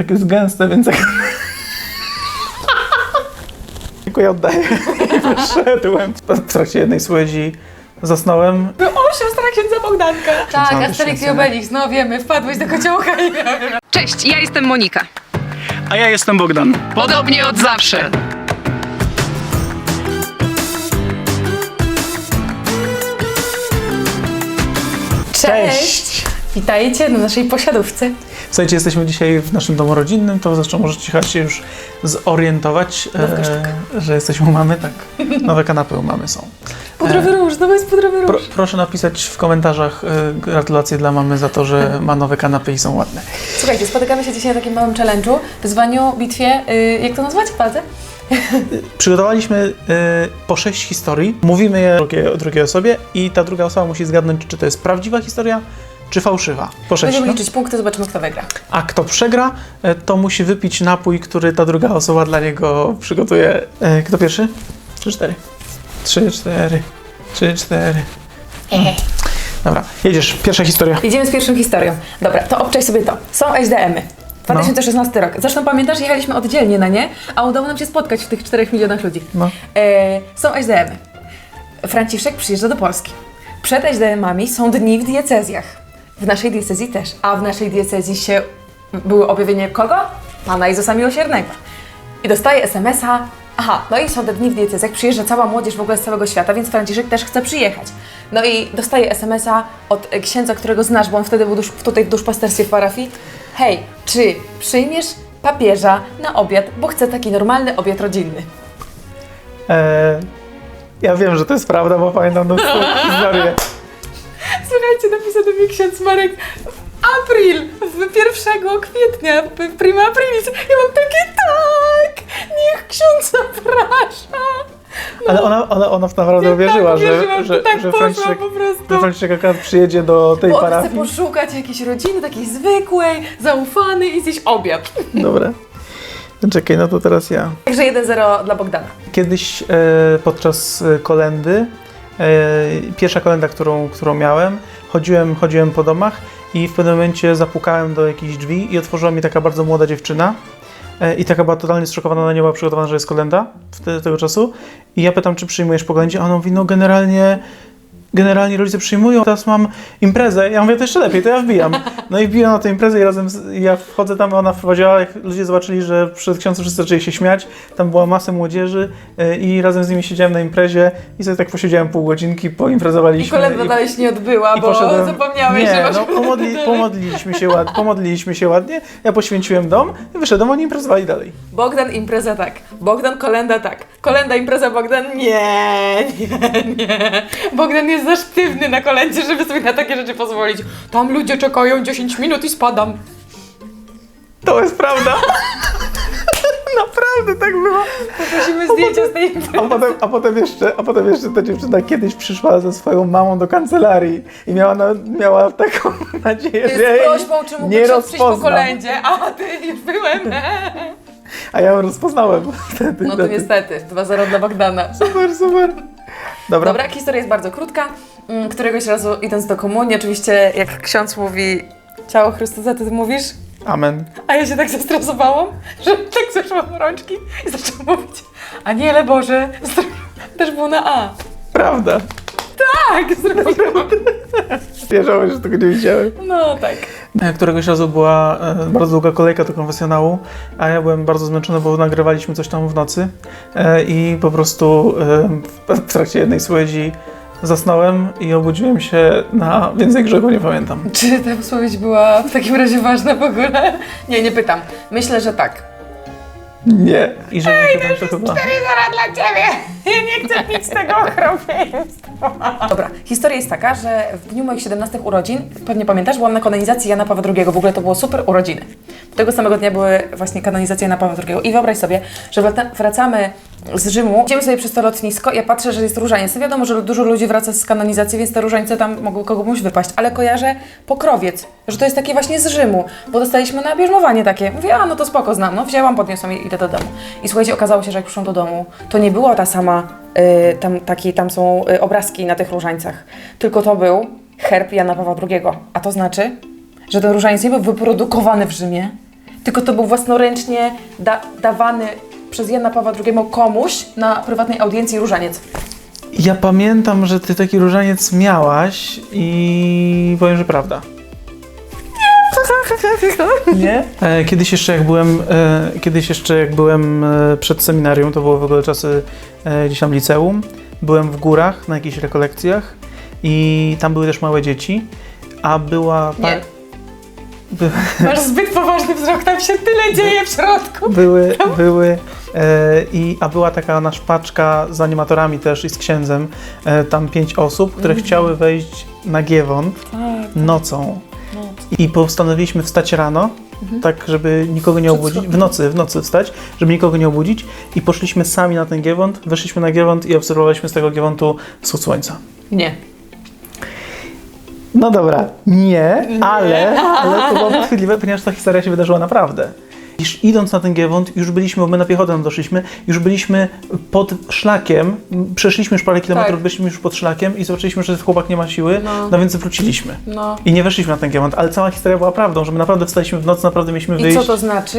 Tak jest gęste, więc jak... Dziękuję, oddaję. I wyszedłem. W trakcie jednej słodzi zasnąłem. No o, siostra księdza Bogdanka. Tak, Asterix i. Obelix, no wiemy, wpadłeś do kociołka i... Cześć, ja jestem Monika. A ja jestem Bogdan. Podobnie od zawsze. Cześć! Witajcie na naszej posiadówce. Słuchajcie, jesteśmy dzisiaj w naszym domu rodzinnym, to zresztą możecie chyba się już zorientować, sztuka. że jesteśmy u mamy, tak. Nowe kanapy u mamy są. Pudrowy róż, to jest pudrowy Pro, róż. proszę napisać w komentarzach e, gratulacje dla mamy za to, że ma nowe kanapy i są ładne. Słuchajcie, spotykamy się dzisiaj na takim małym challenge'u, wyzwaniu, bitwie, y, jak to nazwać? Palce? Przygotowaliśmy e, po sześć historii, mówimy je drugiej, drugiej osobie i ta druga osoba musi zgadnąć, czy to jest prawdziwa historia, czy fałszywa. Po sześć. Będziemy No? liczyć punkty, zobaczymy kto wygra. A kto przegra, e, to musi wypić napój, który ta druga osoba dla niego przygotuje. E, Kto pierwszy? Trzy, cztery. Trzy, cztery. Trzy, cztery. Dobra, jedziesz. Pierwsza historia. Idziemy z pierwszą historią. Dobra, to obczaj sobie to. Są SDM-y. 2016 rok. Zresztą pamiętasz, jechaliśmy oddzielnie na nie, a udało nam się spotkać w tych 4 milionach ludzi. No. E, są SDM-y. Franciszek przyjeżdża do Polski. Przed SDM-ami są dni w diecezjach. W naszej diecezji też. A w naszej diecezji się były objawienie kogo? Pana Jezusa Miłosiernego. I dostaje SMS-a. Aha, no i są te dni w diecezjach, przyjeżdża cała młodzież w ogóle z całego świata, więc Franciszek też chce przyjechać. No i dostaje SMS-a od księdza, którego znasz, bo on wtedy był dusz, tutaj w duszpasterstwie w parafii. Hej, czy przyjmiesz papieża na obiad, bo chce taki normalny obiad rodzinny? E, ja wiem, że to jest prawda, bo pamiętam tą historię. Słuchajcie, napisał do mnie ksiądz Marek w april, w 1 kwietnia, prima aprilis. Ja mam takie tak, niech ksiądz zaprasza. Ale ona, ona, ona w to naprawdę uwierzyła, tak że, uwierzyłam, że, że tak że Franciszek, po prostu. że Franciszek akurat przyjedzie do tej Bo on chce parafii. poszukać jakiejś rodziny, takiej zwykłej, zaufanej i zjeść obiad. Dobra. Czekaj, no to teraz ja. Także 1-0 dla Bogdana. Kiedyś e, podczas e, kolendy, pierwsza kolenda, którą, którą miałem, chodziłem, chodziłem po domach i w pewnym momencie zapukałem do jakichś drzwi i otworzyła mi taka bardzo młoda dziewczyna. E, I taka była totalnie zszokowana, ona nie była przygotowana, że jest kolenda wtedy, tego czasu. I ja pytam, czy przyjmujesz po kolendzie? A ona mówi, no generalnie, generalnie rodzice przyjmują, teraz mam imprezę. Ja mówię, to jeszcze lepiej, to ja wbijam. No i wbijam na tę imprezę i razem, z, ja wchodzę tam, ona wprowadziła, jak ludzie zobaczyli, że przed ksiądzem wszyscy zaczęli się śmiać, tam była masa młodzieży e, i razem z nimi siedziałem na imprezie i sobie tak posiedziałem pół godzinki, poimprezowaliśmy. I kolenda dalej się nie odbyła, i bo poszedłem- zapomniałeś, nie, że masz no, pomodli, pomodliliśmy, się ład, pomodliliśmy się ładnie, ja poświęciłem dom i wyszedłem, oni imprezowali dalej. Bogdan impreza tak, Bogdan kolenda tak, kolenda impreza Bogdan nie, nie, nie. Bogdan jest za sztywny na kolendzie, żeby sobie na takie rzeczy pozwolić. Tam ludzie czekają 10 minut i spadam. To jest prawda. Naprawdę tak było. Prosimy zdjęcia z tej imprezy. A potem, a potem jeszcze, a potem jeszcze ta dziewczyna kiedyś przyszła ze swoją mamą do kancelarii i miała, na, miała taką nadzieję, że Z jej prośbą, czy mógłby nie przyjść po kolędzie, a ty byłem. A ja ją rozpoznałem wtedy. No to wtedy. niestety, 2-0 dla Bogdana. Super, super. Dobra. Dobra, historia jest bardzo krótka. Mm, Któregoś razu idąc do komunii, oczywiście jak ksiądz mówi ciało Chrystusa, ty mówisz? Amen. A ja się tak zestresowałam, że tak zeszłam rączki i zaczęłam mówić Aniele Boże, też było na A. Prawda. Tak, zrobiłam. Wierzyłem, że tego nie widziałem. No tak. E, Któregoś razu była e, bardzo długa kolejka do konfesjonału, a ja byłem bardzo zmęczony, bo nagrywaliśmy coś tam w nocy e, i po prostu e, w, w trakcie jednej słodzi zasnąłem i obudziłem się na więcej grzechu, nie pamiętam. Czy ta spowiedź była w takim razie ważna w ogóle? Nie, nie pytam. Myślę, że tak. Nie. I że Ej, to chyba... zara dla ciebie! Ja nie chcę pić tego okropieństwa. Dobra, historia jest taka, że w dniu moich 17 urodzin, pewnie pamiętasz, byłam na kanonizacji Jana Pawła II. W ogóle to było super urodziny. Tego samego dnia były właśnie kanonizacje Jana Pawła II. I wyobraź sobie, że wraca- wracamy z Rzymu, idziemy sobie przez to lotnisko, ja patrzę, że jest różaniec. No Wiadomo, że dużo ludzi wraca z kanonizacji, więc te różańce tam mogły komuś wypaść, ale kojarzę pokrowiec, że to jest takie właśnie z Rzymu, bo dostaliśmy na bierzmowanie takie. Mówię, a no to spoko, znam. No wzięłam, podniosłam i idę do domu. I słuchajcie, okazało się, że jak przyszłam do domu, to nie była ta sama, y, tam, taki, tam są y, obrazki na tych różańcach, tylko to był herb Jana Pawła II. A to znaczy, że ten różaniec nie był wyprodukowany w Rzymie, tylko to był własnoręcznie da, dawany przez Jana Pawła II komuś na prywatnej audiencji różaniec. Ja pamiętam, że ty taki różaniec miałaś i powiem, że prawda. Nie? E, Kiedyś jeszcze jak byłem, e, kiedyś jeszcze jak byłem e, przed seminarium, to było w ogóle czasy e, gdzieś tam liceum, byłem w górach na jakichś rekolekcjach i tam były też małe dzieci, a była... pa- Nie. By, Masz zbyt poważny wzrok, tam się tyle dzieje w środku. były, były i, a była taka nasz paczka z animatorami też i z księdzem, e, tam pięć osób, które chciały wejść na Giewont Tak, nocą. I postanowiliśmy wstać rano, tak żeby nikogo nie obudzić, w nocy, w nocy wstać, żeby nikogo nie obudzić i poszliśmy sami na ten Giewont, weszliśmy na Giewont i obserwowaliśmy z tego Giewontu wschód słońca. Nie. No dobra, nie, ale, ale to było podchwytliwe, ponieważ ta historia się wydarzyła naprawdę. Iż idąc na ten Giewont, już byliśmy, bo my na piechotę tam doszliśmy, już byliśmy pod szlakiem, przeszliśmy już parę kilometrów, Tak. byliśmy już pod szlakiem i zobaczyliśmy, że chłopak nie ma siły, No. no, więc wróciliśmy. No. I nie weszliśmy na ten Giewont, ale cała historia była prawdą, że my naprawdę wstaliśmy w nocy, naprawdę mieliśmy I wyjść. co to znaczy?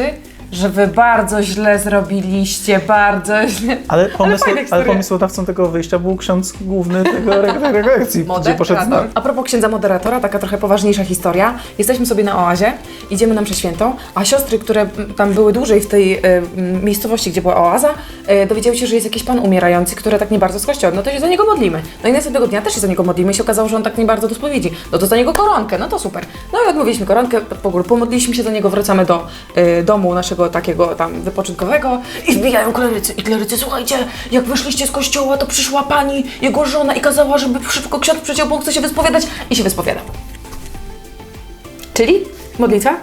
Że wy bardzo źle zrobiliście, bardzo źle. Ale, pomysł, ale, historia. pomysłodawcą tego wyjścia był ksiądz główny tego rekolekcji, gdzie poszedł na... A propos księdza moderatora, taka trochę poważniejsza historia. Jesteśmy sobie na oazie, idziemy na mszę świętą, a siostry, które tam były dłużej w tej mm, miejscowości, gdzie była oaza, e, dowiedziały się, że jest jakiś pan umierający, który tak nie bardzo z kościoła. No to się za niego modlimy. No i następnego dnia też się za niego modlimy i się okazało, że on tak nie bardzo do spowiedzi. No to za niego koronkę, no to super. No i odmówiliśmy koronkę, w ogóle pomodliliśmy się za niego, wracamy do e, domu naszego takiego tam wypoczynkowego i wbijają klerycy. I klerycy, słuchajcie, jak wyszliście z kościoła, to przyszła pani, jego żona i kazała, żeby szybko ksiądz przeciął, bo on chce się wyspowiadać i się wyspowiada. Czyli modlitwa,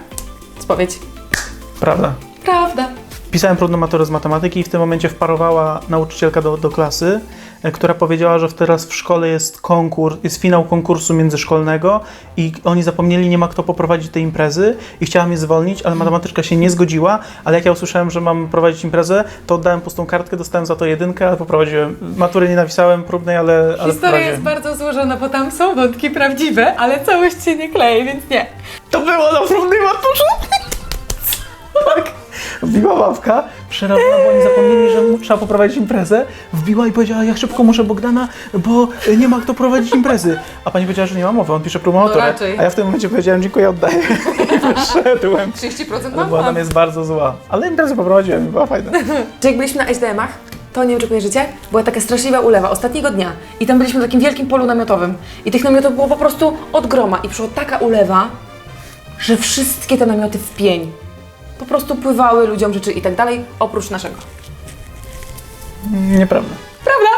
spowiedź. Prawda. Prawda. Pisałem próbną maturę z matematyki i w tym momencie wparowała nauczycielka do, do klasy, która powiedziała, że teraz w szkole jest konkurs, jest finał konkursu międzyszkolnego i oni zapomnieli, nie ma kto poprowadzić tej imprezy i chciała mnie zwolnić, ale matematyczka się nie zgodziła, ale jak ja usłyszałem, że mam prowadzić imprezę, to oddałem pustą kartkę, dostałem za to jedynkę, ale poprowadziłem. Matury nie napisałem próbnej, ale, ale Historia jest bardzo złożona, bo tam są wątki prawdziwe, ale całość się nie klei, więc nie. To było na próbnej maturze! tak. Wbiła babka, przerażona, bo oni zapomnieli, że mu trzeba poprowadzić imprezę. Wbiła i powiedziała, ja szybko muszę Bogdana, bo y, nie ma kto prowadzić imprezy. A pani powiedziała, że nie ma mowy, on pisze maturę. raczej. A ja w tym momencie powiedziałem, dziękuję, oddaję. I wyszedłem. 30% Ale mam, była tam jest bardzo zła. Ale imprezę poprowadziłem była fajna. Czy jak byliśmy na SDM-ach, to nie wiem, czy kojarzycie, była taka straszliwa ulewa ostatniego dnia i tam byliśmy w takim wielkim polu namiotowym i tych namiotów było po prostu od groma i przyszła taka ulewa, że wszystkie te namioty w pień. Po prostu pływały ludziom rzeczy i tak dalej, oprócz naszego. Nieprawda. Prawda?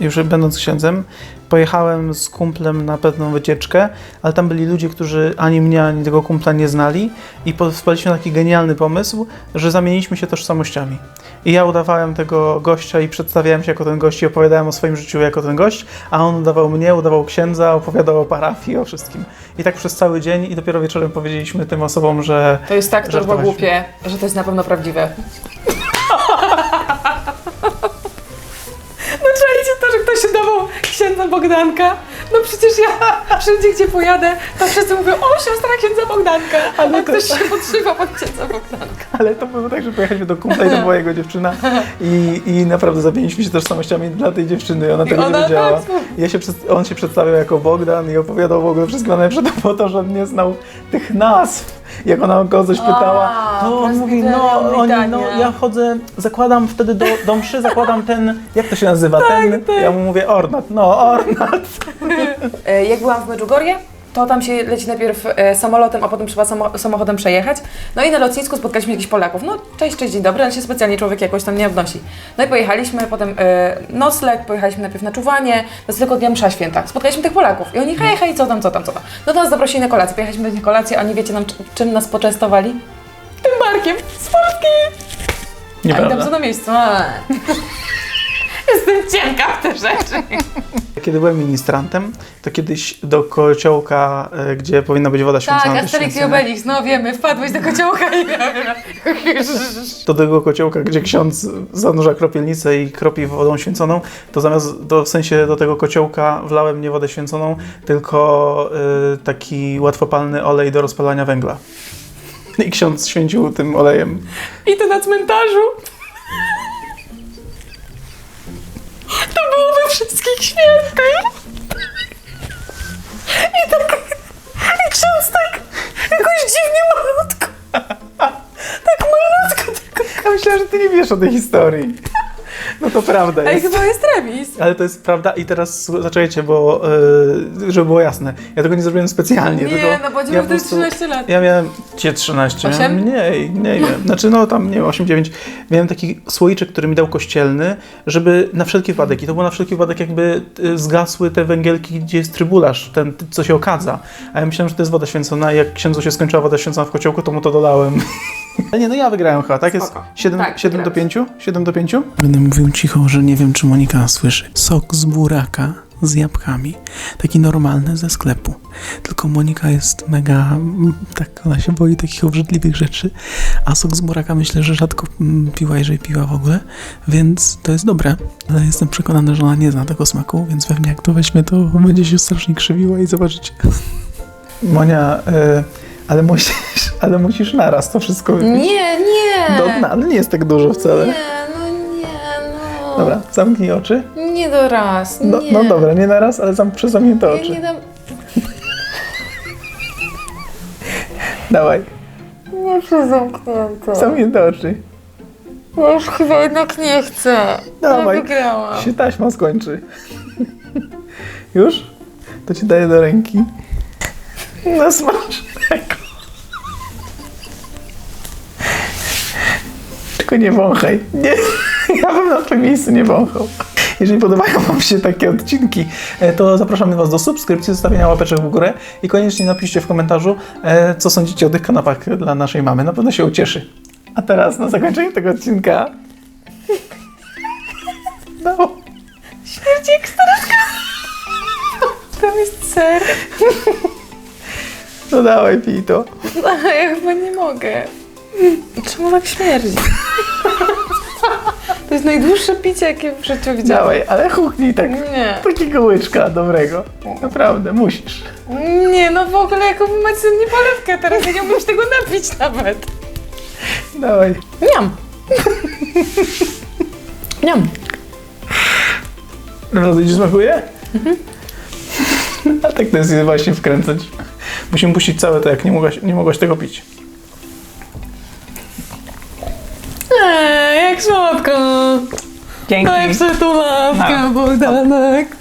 Już będąc księdzem, pojechałem z kumplem na pewną wycieczkę, ale tam byli ludzie, którzy ani mnie, ani tego kumpla nie znali i wpadliśmy na taki genialny pomysł, że zamieniliśmy się tożsamościami. I ja udawałem tego gościa i przedstawiałem się jako ten gość i opowiadałem o swoim życiu jako ten gość, a on udawał mnie, udawał księdza, opowiadał o parafii, o wszystkim. I tak przez cały dzień i dopiero wieczorem powiedzieliśmy tym osobom, że To jest tak turbo głupie, że to jest na pewno prawdziwe. No czajcie to, że ktoś się dawał księdza Bogdanka? No przecież ja wszędzie, gdzie pojadę, to wszyscy mówią, o siostra księdza Bogdanka, ale to- ktoś się podszywa pod księdza Bogdanka. Ale to było tak, że pojechaliśmy do kumpla i to była jego dziewczyna i, i naprawdę zamieniliśmy się tożsamościami dla tej dziewczyny, ona I tego ona nie wiedziała. tak, Ja się on się przedstawiał jako Bogdan i opowiadał w ogóle wszystko najlepsze to po to, że nie znał tych nazw. Jak ona go coś pytała, to on mówi, no, oni, no ja chodzę, zakładam wtedy do, do mszy, zakładam ten, jak to się nazywa, ten, ja mu mówię ornat, no ornat. E, Jak byłam w Medjugorje, to tam się leci najpierw e, samolotem, a potem trzeba samo, samochodem przejechać. No i na lotnisku spotkaliśmy jakichś Polaków. No cześć, cześć, dzień dobry, ale się specjalnie człowiek jakoś tam nie odnosi. No i pojechaliśmy, potem e, nocleg, pojechaliśmy najpierw na czuwanie, następnego dnia msza święta. Spotkaliśmy tych Polaków i oni hej, hej, co tam, co tam, co tam. No to nas zaprosili na kolację, pojechaliśmy do nich kolację, a nie wiecie nam, czy- czym nas poczęstowali? Tym barkiem z Polski! A i tam Nieprawda. co na miejscu. A. Jestem cienka w te rzeczy. Kiedy byłem ministrantem, to kiedyś do kociołka, e, gdzie powinna być woda święcona. Tak, do Asterix i Obelix, no wiemy, wpadłeś do kociołka i do tego kociołka, gdzie ksiądz zanurza kropielnicę i kropi wodą święconą, to zamiast, do, w sensie do tego kociołka wlałem nie wodę święconą, tylko y, taki łatwopalny olej do rozpalania węgla. I ksiądz święcił tym olejem. I to na cmentarzu. Wszystkich świętych. I tak, i ksiądz tak jakoś dziwnie malutko. Tak malutko tylko. Ja myślałem, że ty nie wiesz o tej historii. No to prawda jest. chyba jest remis. Ale to jest prawda i teraz zaczekajcie, bo yy, żeby było jasne, ja tego nie zrobiłem specjalnie, Nie, tylko no bo ja po to jest prostu- 13 lat. Ja miałem cie 13, Osiem? mniej, nie wiem. Znaczy no tam nie wiem, 8, 9. Miałem taki słoiczek, który mi dał kościelny, żeby na wszelki wypadek i to było na wszelki wypadek jakby y, zgasły te węgielki, gdzie jest trybularz, ten co się okadza. A ja myślałem, że to jest woda święcona i jak księdzu się skończyła woda święcona w kociołku, to mu to dolałem. Ale nie, no ja wygrałem chyba, tak? Jest Spoko. 7, Tak, 7 do wygrałeś. 5? 7 do 5? Będę mówił cicho, że nie wiem, czy Monika słyszy. Sok z buraka z jabłkami. Taki normalny ze sklepu. Tylko Monika jest mega, mm, tak, ona się boi takich obrzydliwych rzeczy, a sok z buraka myślę, że rzadko mm, piła, jeżeli piła w ogóle, więc to jest dobre. Ale jestem przekonany, że ona nie zna tego smaku, więc pewnie jak to weźmie, to będzie się strasznie krzywiła i zobaczycie. Monia, y, ale musisz, ale musisz naraz to wszystko wypić. Nie, nie. Do dna, ale nie jest tak dużo wcale. Nie, no nie, no. Dobra, zamknij oczy. Nie do raz, No, nie. no dobra, nie naraz, ale zam, przez zamknięte Ja oczy. nie dam... Dawaj, Nie przez zamknięte. zamknięte oczy. Ja już chyba jednak nie chcę. Dawaj. Wygrałam. Się taśma skończy. Już? To ci daję do ręki. No smacznego. Tylko nie wąchaj. Nie. Ja bym na twoim miejscu nie wąchał. Jeżeli podobają Wam się takie odcinki, e, to zapraszamy Was do subskrypcji, zostawienia łapeczek w górę i koniecznie napiszcie w komentarzu, e, co sądzicie o tych kanapach dla naszej mamy. Na pewno się ucieszy. A teraz na zakończenie tego odcinka. No. Śmierdzi jak staraczka. Tam jest ser. No dawaj, pij to. A ja chyba nie mogę. Czemu tak śmierdzi? To jest najdłuższe picie, jakie w życiu widziałam. Dawaj, ale huknij tak. Nie. Takiego łyczka dobrego. Naprawdę, musisz. Nie, no w ogóle jaką wy macie nie polewkę teraz, ja nie umiem się tego napić nawet. Dawaj. Niam. Niam. Naprawdę ci smakuje? A tak to jest właśnie wkręcać. Musimy puścić całe to, jak nie mogłaś, nie mogłaś tego pić. Jak słodko. Dzięki. Daj przytulawkę, Bogdanek.